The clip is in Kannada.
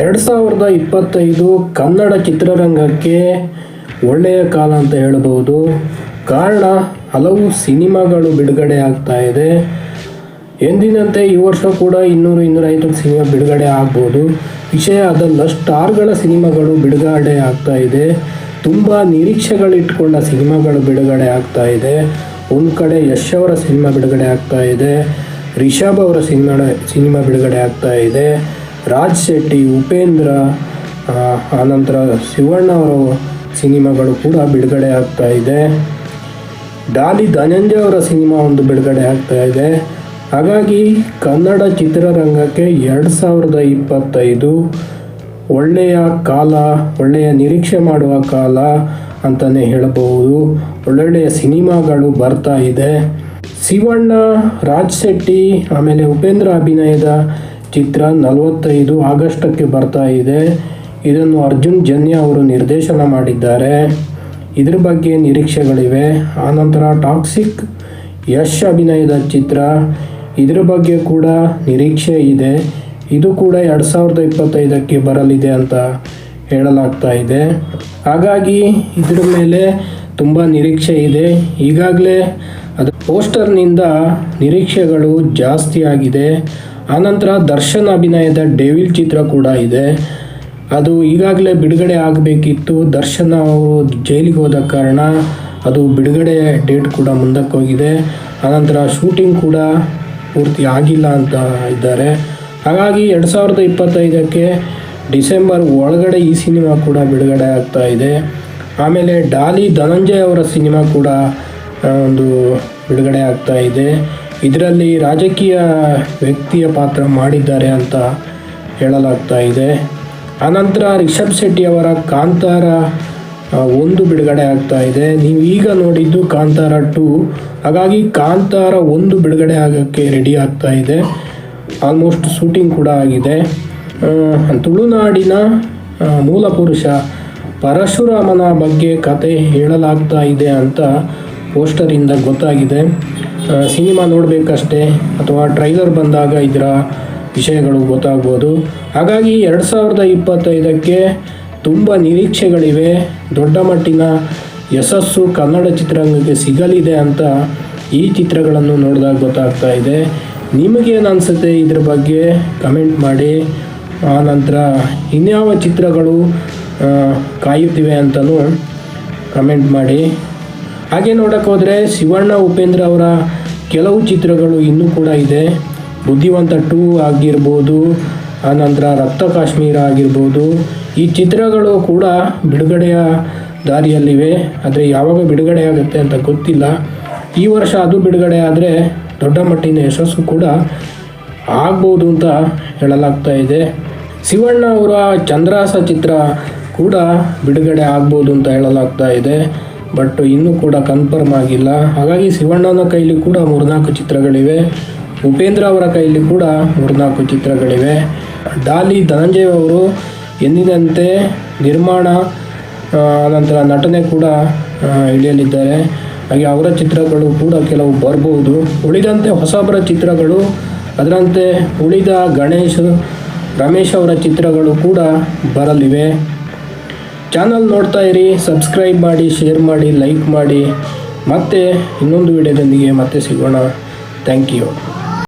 ಎರಡು ಸಾವಿರದ ಇಪ್ಪತ್ತೈದು ಕನ್ನಡ ಚಿತ್ರರಂಗಕ್ಕೆ ಒಳ್ಳೆಯ ಕಾಲ ಅಂತ ಹೇಳಬಹುದು ಕಾರಣ, ಹಲವು ಸಿನಿಮಾಗಳು ಬಿಡುಗಡೆ ಆಗ್ತಾ ಇದೆ. ಎಂದಿನಂತೆ ಈ ವರ್ಷ ಕೂಡ ಇನ್ನೂರು ಇನ್ನೂರೈವತ್ತು ಸಿನಿಮಾ ಬಿಡುಗಡೆ ಆಗ್ಬೋದು. ವಿಷಯ ಅದಲ್ಲ, ಸ್ಟಾರ್ಗಳ ಸಿನಿಮಾಗಳು ಬಿಡುಗಡೆ ಆಗ್ತಾ ಇದೆ. ತುಂಬ ನಿರೀಕ್ಷೆಗಳಿಟ್ಕೊಂಡ ಸಿನಿಮಾಗಳು ಬಿಡುಗಡೆ ಆಗ್ತಾ ಇದೆ. ಒಂದು ಕಡೆ ಯಶ್ ಅವರ ಸಿನಿಮಾ ಬಿಡುಗಡೆ ಆಗ್ತಾ ಇದೆ. ರಿಷಬ್ ಅವರ ಸಿನಿಮಾ ಸಿನಿಮಾ ಬಿಡುಗಡೆ ಆಗ್ತಾ ಇದೆ. ರಾಜ್ ಶೆಟ್ಟಿ, ಉಪೇಂದ್ರ ಆನಂತರ ಶಿವಣ್ಣ ಅವರ ಸಿನಿಮಾಗಳು ಕೂಡ ಬಿಡುಗಡೆ ಆಗ್ತಾ ಇದೆ. ಡಾಲಿ ಧನಂಜಯ ಅವರ ಸಿನಿಮಾ ಒಂದು ಬಿಡುಗಡೆ ಆಗ್ತಾ ಇದೆ. ಹಾಗಾಗಿ ಕನ್ನಡ ಚಿತ್ರರಂಗಕ್ಕೆ ಎರಡು ಸಾವಿರದ ಇಪ್ಪತ್ತೈದು ಒಳ್ಳೆಯ ಕಾಲ, ಒಳ್ಳೆಯ ನಿರೀಕ್ಷೆ ಮಾಡುವ ಕಾಲ ಅಂತಲೇ ಹೇಳಬಹುದು. ಒಳ್ಳೊಳ್ಳೆಯ ಸಿನಿಮಾಗಳು ಬರ್ತಾ ಇದೆ. ಶಿವಣ್ಣ, ರಾಜ್ ಶೆಟ್ಟಿ, ಆಮೇಲೆ ಉಪೇಂದ್ರ ಅಭಿನಯದ ಚಿತ್ರ ನಲವತ್ತೈದು ಆಗಸ್ಟಕ್ಕೆ ಬರ್ತಾ ಇದೆ. ಇದನ್ನು ಅರ್ಜುನ್ ಜನ್ಯ ಅವರು ನಿರ್ದೇಶನ ಮಾಡಿದ್ದಾರೆ. ಇದ್ರ ಬಗ್ಗೆ ನಿರೀಕ್ಷೆಗಳಿವೆ. ಆನಂತರ ಟಾಕ್ಸಿಕ್ ಯಶ್ ಅಭಿನಯದ ಚಿತ್ರ. ಇದ್ರ ಬಗ್ಗೆ ಕೂಡ ನಿರೀಕ್ಷೆ ಇದೆ. ಇದು ಕೂಡ ಎರಡು ಸಾವಿರದ ಇಪ್ಪತ್ತೈದಕ್ಕೆ ಬರಲಿದೆ ಅಂತ ಹೇಳಲಾಗ್ತಾ ಇದೆ. ಹಾಗಾಗಿ ಇದ್ರ ಮೇಲೆ ತುಂಬ ನಿರೀಕ್ಷೆ ಇದೆ. ಈಗಾಗಲೇ ಪೋಸ್ಟರ್ನಿಂದ ನಿರೀಕ್ಷೆಗಳು ಜಾಸ್ತಿ ಆಗಿದೆ. ಆನಂತರ ದರ್ಶನ್ ಅಭಿನಯದ ಡೇವಿಲ್ ಚಿತ್ರ ಕೂಡ ಇದೆ. ಅದು ಈಗಾಗಲೇ ಬಿಡುಗಡೆ ಆಗಬೇಕಿತ್ತು. ದರ್ಶನ್ ಅವರು ಜೈಲಿಗೆ ಹೋದ ಕಾರಣ ಅದು ಬಿಡುಗಡೆ ಡೇಟ್ ಕೂಡ ಮುಂದಕ್ಕೆ ಹೋಗಿದೆ. ಆನಂತರ ಶೂಟಿಂಗ್ ಕೂಡ ಪೂರ್ತಿ ಆಗಿಲ್ಲ ಅಂತ ಇದ್ದಾರೆ. ಹಾಗಾಗಿ ಎರಡು ಸಾವಿರದ ಇಪ್ಪತ್ತೈದಕ್ಕೆ ಡಿಸೆಂಬರ್ ಒಳಗಡೆ ಈ ಸಿನಿಮಾ ಕೂಡ ಬಿಡುಗಡೆ ಆಗ್ತಾ ಇದೆ. ಆಮೇಲೆ ಡಾಲಿ ಧನಂಜಯ್ ಅವರ ಸಿನಿಮಾ ಕೂಡ ಒಂದು ಬಿಡುಗಡೆ ಆಗ್ತಾ ಇದೆ. ಇದರಲ್ಲಿ ರಾಜಕೀಯ ವ್ಯಕ್ತಿಯ ಪಾತ್ರ ಮಾಡಿದ್ದಾರೆ ಅಂತ ಹೇಳಲಾಗ್ತಾ ಇದೆ. ಆನಂತರ ರಿಷಬ್ ಶೆಟ್ಟಿ ಅವರ ಕಾಂತಾರ ಒಂದು ಬಿಡುಗಡೆ ಆಗ್ತಾ ಇದೆ. ನೀವು ಈಗ ನೋಡಿದ್ದು ಕಾಂತಾರ ಟು. ಹಾಗಾಗಿ ಕಾಂತಾರ ಒಂದು ಬಿಡುಗಡೆ ಆಗೋಕ್ಕೆ ರೆಡಿ ಆಗ್ತಾ ಇದೆ. ಆಲ್ಮೋಸ್ಟ್ ಶೂಟಿಂಗ್ ಕೂಡ ಆಗಿದೆ. ತುಳುನಾಡಿನ ಮೂಲ ಪುರುಷ ಪರಶುರಾಮನ ಬಗ್ಗೆ ಕತೆ ಹೇಳಲಾಗ್ತಾ ಇದೆ ಅಂತ ಪೋಸ್ಟರಿಂದ ಗೊತ್ತಾಗಿದೆ. ಸಿನಿಮಾ ನೋಡಬೇಕಷ್ಟೇ ಅಥವಾ ಟ್ರೈಲರ್ ಬಂದಾಗ ಇದರ ವಿಷಯಗಳು ಗೊತ್ತಾಗ್ಬೋದು. ಹಾಗಾಗಿ ಎರಡು ಸಾವಿರದ ಇಪ್ಪತ್ತೈದಕ್ಕೆ ತುಂಬ ನಿರೀಕ್ಷೆಗಳಿವೆ. ದೊಡ್ಡ ಮಟ್ಟಿನ ಯಶಸ್ಸು ಕನ್ನಡ ಚಿತ್ರರಂಗಕ್ಕೆ ಸಿಗಲಿದೆ ಅಂತ ಈ ಚಿತ್ರಗಳನ್ನು ನೋಡಿದಾಗ ಗೊತ್ತಾಗ್ತಾ ಇದೆ. ನಿಮಗೇನು ಅನಿಸುತ್ತೆ ಇದ್ರ ಬಗ್ಗೆ ಕಮೆಂಟ್ ಮಾಡಿ. ಆನಂತರ ಇನ್ಯಾವ ಚಿತ್ರಗಳು ಕಾಯುತ್ತಿವೆ ಅಂತಲೂ ಕಮೆಂಟ್ ಮಾಡಿ. ಹಾಗೆ ನೋಡಕ್ಕೆ ಹೋದರೆ ಶಿವಣ್ಣ, ಉಪೇಂದ್ರ ಅವರ ಕೆಲವು ಚಿತ್ರಗಳು ಇನ್ನೂ ಕೂಡ ಇದೆ. ಬುದ್ಧಿವಂತ ಟೂ ಆಗಿರ್ಬೋದು, ಆನಂತರ ರಕ್ತ ಕಾಶ್ಮೀರ ಆಗಿರ್ಬೋದು. ಈ ಚಿತ್ರಗಳು ಕೂಡ ಬಿಡುಗಡೆಯ ದಾರಿಯಲ್ಲಿವೆ. ಆದರೆ ಯಾವಾಗ ಬಿಡುಗಡೆ ಆಗುತ್ತೆ ಅಂತ ಗೊತ್ತಿಲ್ಲ. ಈ ವರ್ಷ ಅದು ಬಿಡುಗಡೆ ಆದರೆ ದೊಡ್ಡ ಮಟ್ಟಿನ ಯಶಸ್ಸು ಕೂಡ ಆಗ್ಬೋದು ಅಂತ ಹೇಳಲಾಗ್ತಾ ಇದೆ. ಶಿವಣ್ಣ ಅವರ ಚಂದ್ರಾಸ ಚಿತ್ರ ಕೂಡ ಬಿಡುಗಡೆ ಆಗ್ಬೋದು ಅಂತ ಹೇಳಲಾಗ್ತಾ ಇದೆ. ಬಟ್ ಇನ್ನೂ ಕೂಡ ಕನ್ಫರ್ಮ್ ಆಗಿಲ್ಲ. ಹಾಗಾಗಿ ಶಿವಣ್ಣನ ಕೈಲಿ ಕೂಡ ಮೂರ್ನಾಲ್ಕು ಚಿತ್ರಗಳಿವೆ. ಉಪೇಂದ್ರ ಅವರ ಕೈಲಿ ಕೂಡ ಮೂರ್ನಾಲ್ಕು ಚಿತ್ರಗಳಿವೆ. ಡಾಲಿ ಧನಂಜಯ ಅವರು ಎಂದಿನಂತೆ ನಿರ್ಮಾಣ ನಂತರ ನಟನೆ ಕೂಡ ಹಿಡಿಯಲಿದ್ದಾರೆ. ಹಾಗೆ ಅವರ ಚಿತ್ರಗಳು ಕೂಡ ಕೆಲವು ಬರಬಹುದು ಉಳಿದಂತೆ ಹೊಸಬರ ಚಿತ್ರಗಳು, ಅದರಂತೆ ಉಳಿದ ಗಣೇಶ್, ರಮೇಶ್ ಅವರ ಚಿತ್ರಗಳು ಕೂಡ ಬರಲಿವೆ. ಚಾನಲ್ ನೋಡ್ತಾ ಇರಿ ಸಬ್ಸ್ಕ್ರೈಬ್ ಮಾಡಿ ಶೇರ್ ಮಾಡಿ ಲೈಕ್ ಮಾಡಿ. ಮತ್ತೆ ಇನ್ನೊಂದು ವಿಡಿಯೋದೊಂದಿಗೆ ಮತ್ತೆ ಸಿಗೋಣ. Thank you